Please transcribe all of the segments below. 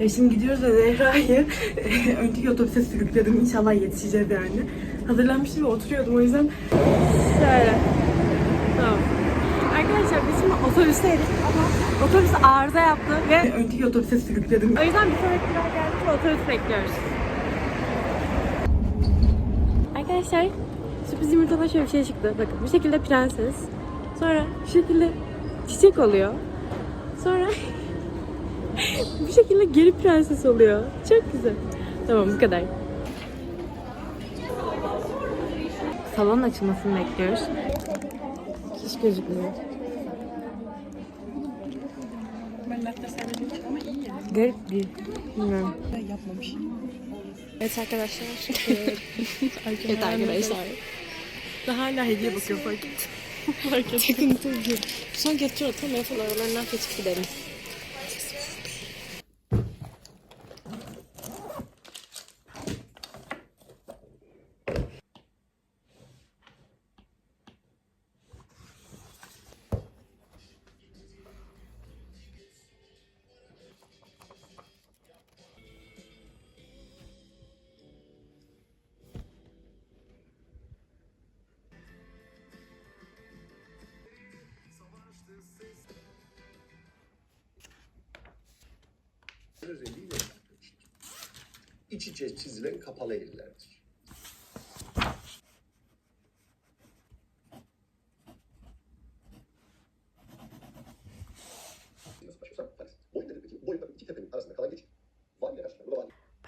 E, şimdi gidiyoruz ve Zehra'yı e, önceki otobüse sürükledim. İnşallah yetişeceğiz yani. Hazırlanmıştım ve oturuyordum o yüzden. Şöyle. Tamam. Arkadaşlar biz şimdi otobüsteydik ama otobüs arıza yaptı ve önceki otobüse sürükledim. O yüzden bir sonraki durak geldik ve otobüs bekliyoruz. Arkadaşlar sürpriz yumurtadan şöyle bir şey çıktı. Bakın bu şekilde prenses. Sonra şu şekilde çiçek oluyor. Sonra bu şekilde geri prenses oluyor. Çok güzel. Tamam bu kadar. Salon açılmasını bekliyoruz. Hiç gözükmüyor. Garip bir. Bilmiyorum. Evet arkadaşlar. evet arkadaşlar. Daha hala hediye bakıyor fark et. fark et. Sıkıntı yok. Son getir atalım yapalım aralarından seçip gidelim. Özelliğiyle. İç içe çizilen kapalı ellerdir.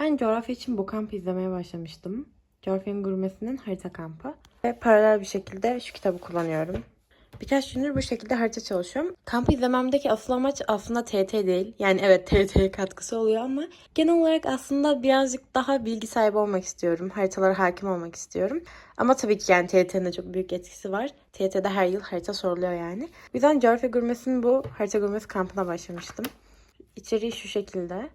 Ben coğrafya için bu kampı izlemeye başlamıştım. Coğrafyanın gurmesinin harita kampı. Ve paralel bir şekilde şu kitabı kullanıyorum. Birkaç gündür bu şekilde harita çalışıyorum. Kampı izlememdeki asıl amaç aslında TT değil. Yani evet TT'ye katkısı oluyor ama genel olarak aslında birazcık daha bilgi sahibi olmak istiyorum. Haritalara hakim olmak istiyorum. Ama tabii ki yani TT'nin de çok büyük etkisi var. TT'de her yıl harita soruluyor yani. O yüzden coğrafya gurmesinin bu harita gurmesi kampına başlamıştım. İçeriği şu şekilde.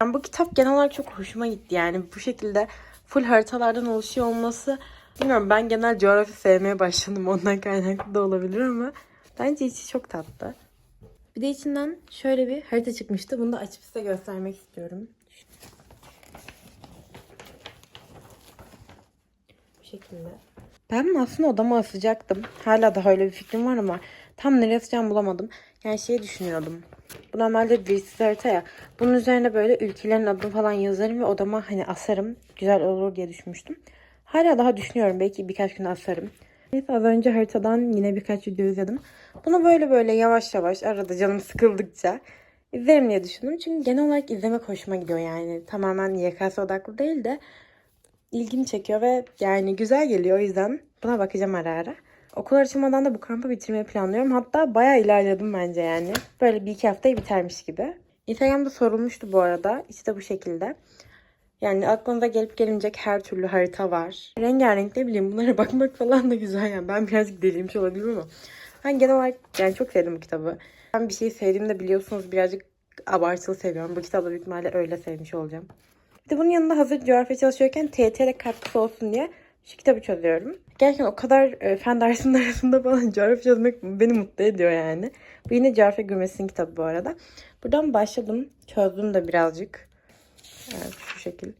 Yani bu kitap genel olarak çok hoşuma gitti yani bu şekilde full haritalardan oluşuyor olması bilmiyorum ben genel coğrafya sevmeye başladım ondan kaynaklı da olabilir ama bence içi çok tatlı. Bir de içinden şöyle bir harita çıkmıştı. Bunu da açıp size göstermek istiyorum. Bu şekilde. Ben aslında odama asacaktım. Hala daha öyle bir fikrim var ama tam nereye asacağımı bulamadım. Yani şey düşünüyordum. Bu normalde virsiz harita ya. Bunun üzerine böyle ülkelerin adını falan yazarım ve odama hani asarım. Güzel olur diye düşünmüştüm. Hala daha düşünüyorum. Belki birkaç gün asarım. Neyse az önce haritadan yine birkaç video izledim. Bunu böyle böyle yavaş yavaş arada canım sıkıldıkça izlerim diye düşündüm. Çünkü genel olarak izlemek hoşuma gidiyor yani. Tamamen YKS odaklı değil de ilgimi çekiyor ve yani güzel geliyor. O yüzden buna bakacağım ara ara. Okul açılmadan da bu kampı bitirmeyi planlıyorum. Hatta bayağı ilerledim bence yani. Böyle bir iki haftayı bitermiş gibi. Instagram'da sorulmuştu bu arada. İşte bu şekilde. Yani aklınıza gelip gelinecek her türlü harita var. Rengarenk ne bileyim bunlara bakmak falan da güzel yani. Ben birazcık deliymiş olabilirim ama. Ben genel olarak yani çok sevdim bu kitabı. Ben bir şeyi sevdiğimde biliyorsunuz birazcık abartılı seviyorum. Bu kitabı büyük ihtimalle öyle sevmiş olacağım. Bir de bunun yanında hazır coğrafya çalışıyorken TYT'de katkısı olsun diye şu kitabı çözüyorum. Gerçekten o kadar e, fen dersinin arasında falan coğrafya çözmek beni mutlu ediyor yani. Bu yine coğrafya gürmesinin kitabı bu arada. Buradan başladım. Çözdüm de birazcık. Evet şu şekil.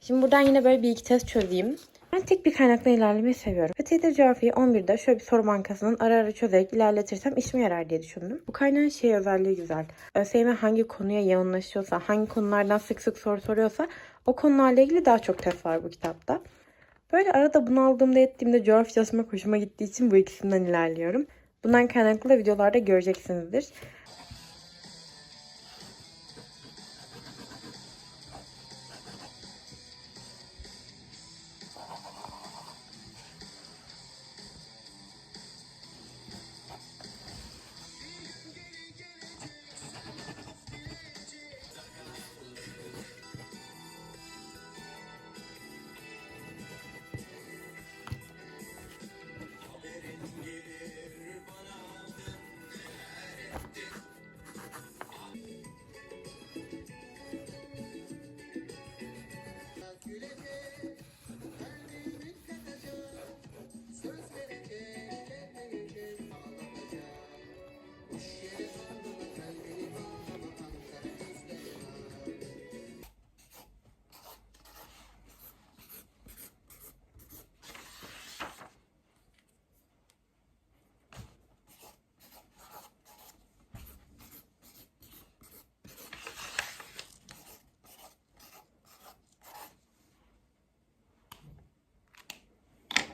Şimdi buradan yine böyle bir iki test çözeyim. Ben tek bir kaynakla ilerlemeyi seviyorum. TYT coğrafyayı 11'de şöyle bir soru bankasının ara ara çözerek ilerletirsem işime yarar diye düşündüm. Bu kaynağın şey özelliği güzel. ÖSYM hangi konuya yoğunlaşıyorsa, hangi konulardan sık sık soru soruyorsa o konularla ilgili daha çok test var bu kitapta. Böyle arada bunu aldığımda ettiğimde coğrafya çalışmak hoşuma gittiği için bu ikisinden ilerliyorum. Bundan kaynaklı da videolarda göreceksinizdir.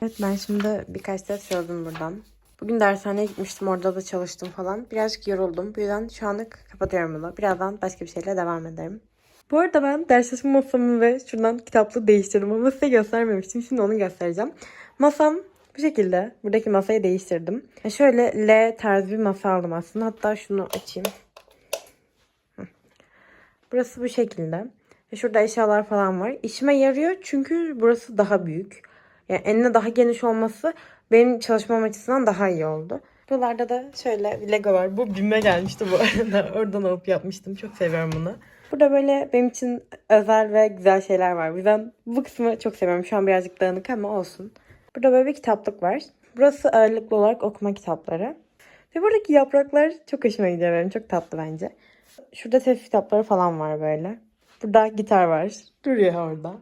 Evet ben şimdi birkaç ders çözdüm buradan. Bugün dershaneye gitmiştim orada da çalıştım falan. Birazcık yoruldum. Bu yüzden şu anlık kapatıyorum bunu. Birazdan başka bir şeyle devam ederim. Bu arada ben ders çalışma masamı ve şuradan kitaplığı değiştirdim ama size göstermemiştim. Şimdi onu göstereceğim. Masam bu şekilde. Buradaki masayı değiştirdim. E Şöyle L tarzı bir masa aldım aslında. Hatta şunu açayım. Burası bu şekilde. Ve şurada eşyalar falan var. İşime yarıyor çünkü burası daha büyük. Yani enine daha geniş olması benim çalışmam açısından daha iyi oldu. Buralarda da şöyle bir Lego var. Bu BİM'e gelmişti bu arada. Oradan alıp yapmıştım. Çok seviyorum bunu. Burada böyle benim için özel ve güzel şeyler var. O yüzden bu kısmı çok seviyorum. Şu an birazcık dağınık ama olsun. Burada böyle bir kitaplık var. Burası ağırlıklı olarak okuma kitapları. Ve buradaki yapraklar çok hoşuma gidiyor benim. Çok tatlı bence. Şurada test kitapları falan var böyle. Burada gitar var. Duruyor orada.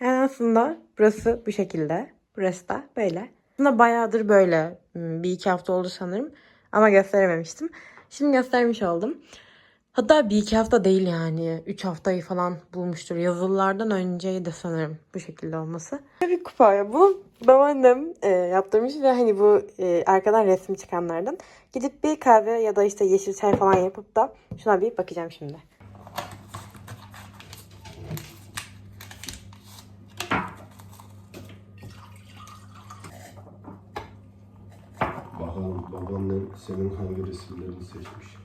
Yani aslında burası bu şekilde. Burası da böyle. Aslında bayağıdır böyle. Hmm, Bir iki hafta oldu sanırım. Ama gösterememiştim. Şimdi göstermiş oldum. Hatta bir iki hafta değil yani. Üç haftayı falan bulmuştur. Yazılılardan önceydi sanırım bu şekilde olması. Bir kupa ya. Bu babaannem e, yaptırmış ve hani bu e, arkadan resim çıkanlardan. Gidip bir kahve ya da işte yeşil çay falan yapıp da şuna bir bakacağım şimdi. Babaannen senin hangi resimlerini seçmiş.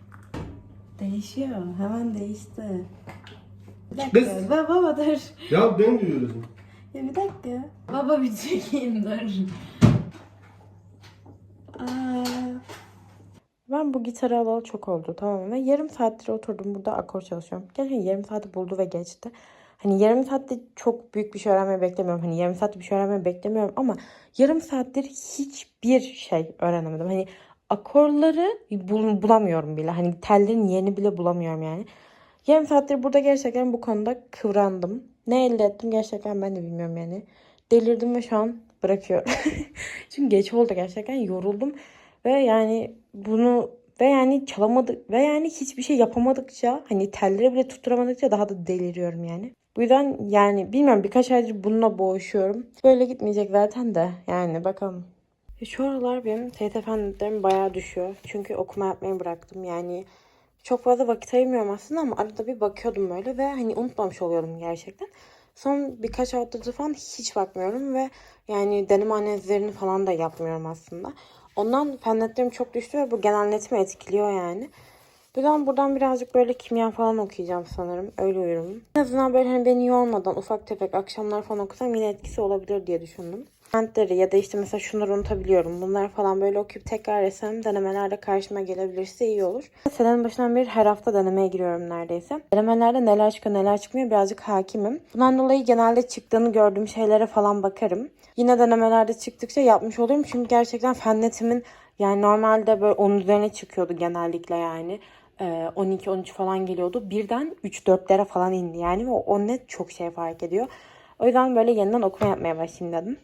Değişiyor. Hemen değişti. Bir Biz- dakika. Baba, baba dur. Ya ben diyorum. Ya bir dakika. Baba bir çekeyim dur. Aa. Ben bu gitarı alalı çok oldu tamam mı? Ve yarım saattir oturdum burada akor çalışıyorum. Gerçekten yarım saati buldu ve geçti. Hani yarım saatte çok büyük bir şey öğrenmeyi beklemiyorum. Hani yarım saatte bir şey öğrenmeyi beklemiyorum ama yarım saattir hiçbir şey öğrenemedim. Hani akorları bul- bulamıyorum bile. Hani tellerin yerini bile bulamıyorum yani. Yarım saattir burada gerçekten bu konuda kıvrandım. Ne elde ettim gerçekten ben de bilmiyorum yani. Delirdim ve şu an bırakıyorum. Çünkü geç oldu gerçekten yoruldum. Ve yani bunu ve yani çalamadık ve yani hiçbir şey yapamadıkça hani telleri bile tutturamadıkça daha da deliriyorum yani. Bu yüzden yani bilmiyorum birkaç aydır bununla boğuşuyorum. Böyle gitmeyecek zaten de yani bakalım. E, Şu aralar benim TYT fen bayağı düşüyor. Çünkü okuma yapmayı bıraktım. Yani çok fazla vakit ayırmıyorum aslında ama arada bir bakıyordum böyle ve hani unutmamış oluyorum gerçekten. Son birkaç haftadır falan hiç bakmıyorum ve yani deneme analizlerini falan da yapmıyorum aslında. Ondan fen netlerim çok düştü ve bu genel netimi etkiliyor yani. Buradan buradan birazcık böyle kimya falan okuyacağım sanırım. Öyle uyurum. En azından böyle hani beni yormadan ufak tefek akşamlar falan okusam yine etkisi olabilir diye düşündüm. Kentleri ya da işte mesela şunları unutabiliyorum. Bunları falan böyle okuyup tekrar etsem denemelerde karşıma gelebilirse iyi olur. Senenin başından beri her hafta denemeye giriyorum neredeyse. Denemelerde neler çıkıyor neler çıkmıyor birazcık hakimim. Bundan dolayı genelde çıktığını gördüğüm şeylere falan bakarım. Yine denemelerde çıktıkça yapmış oluyorum. Çünkü gerçekten fen netimin yani normalde böyle 10 üzerine çıkıyordu genellikle yani. Ee, 12-13 falan geliyordu. Birden 3-4'lere falan indi yani ve o net çok şey fark ediyor. O yüzden böyle yeniden okuma yapmaya başlayayım dedim.